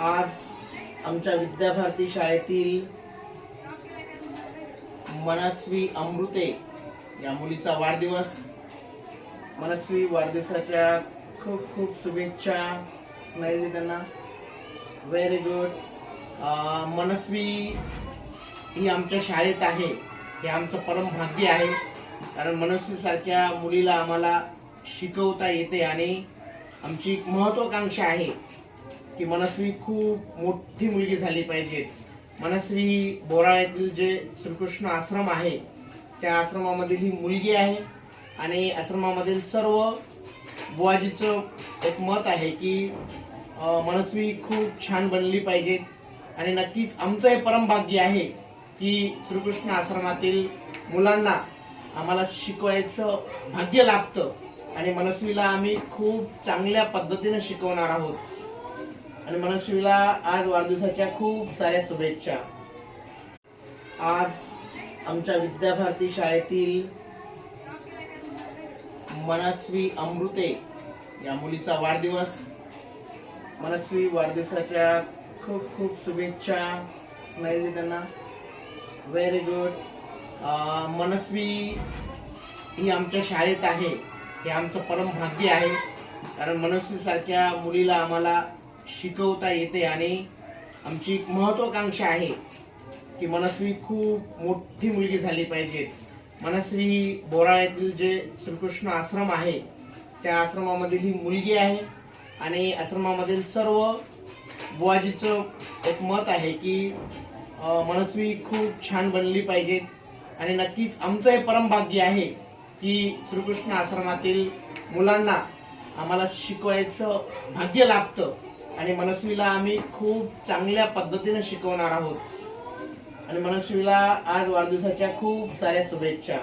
आज आमच्या विद्याभारती शाळेतील मनस्वी अमृते या मुलीचा वाढदिवस. मनस्वी वाढदिवसाच्या खूप खूप शुभेच्छा. स्माइली त्यांना. व्हेरी गुड मनस्वी ही आमच्या शाळेत आहे. हे आमचं परम भाग्य आहे. कारण मनस्वीसारख्या मुलीला आम्हाला शिकवता येते आणि आमची एक महत्वाकांक्षा आहे. की मनस्वी खूप मोठी मुलगी झाली पाहिजे. मनस्वी ही बोराळ्यातील जे श्रीकृष्ण आश्रम आहे त्या आश्रमामधील ही मुलगी आहे. आणि आश्रमामधील सर्व बुवाजीचं एक मत आहे की मनस्वी खूप छान बनली पाहिजे. आणि नक्कीच आमचं हे परमभाग्य आहे की श्रीकृष्ण आश्रमातील मुलांना आम्हाला शिकवायचं भाग्य लाभतं. आणि मनस्वीला आम्ही खूप चांगल्या पद्धतीने शिकवणार आहोत. आणि मनस्वीला आज वाढदिवसाच्या खूप साऱ्या शुभेच्छा. आज आमच्या विद्याभारती शाळेतील मनस्वी अमृते या मुलीचा वाढदिवस. मनस्वी वाढदिवसाच्या खूप खूप शुभेच्छा. स्माइली त्यांना. व्हेरी गुड मनस्वी ही आमच्या शाळेत आहे. हे आमचं परम भाग्य आहे. कारण मनस्वी सारख्या मुलीला आम्हाला शिकवता येते आणि आमची एक महत्वाकांक्षा आहे की मनस्वी खूप मोठी मुलगी झाली पाहिजे. मनस्वी ही बोराळ्यातील जे श्रीकृष्ण आश्रम आहे त्या आश्रमामधील ही मुलगी आहे आणि आश्रमामधील सर्व बुवाजीचं एक मत आहे की मनस्वी खूप छान बनली पाहिजे आणि नक्कीच आमचं हे परमभाग्य आहे की श्रीकृष्ण आश्रमातील मुलांना आम्हाला शिकवायचं भाग्य लाभतं. आणि मनस्वीला आम्ही खूप चांगल्या पद्धतीने शिकवणार आहोत. आणि मनस्वीला आज वाढदिवसाच्या खूप साऱ्या शुभेच्छा.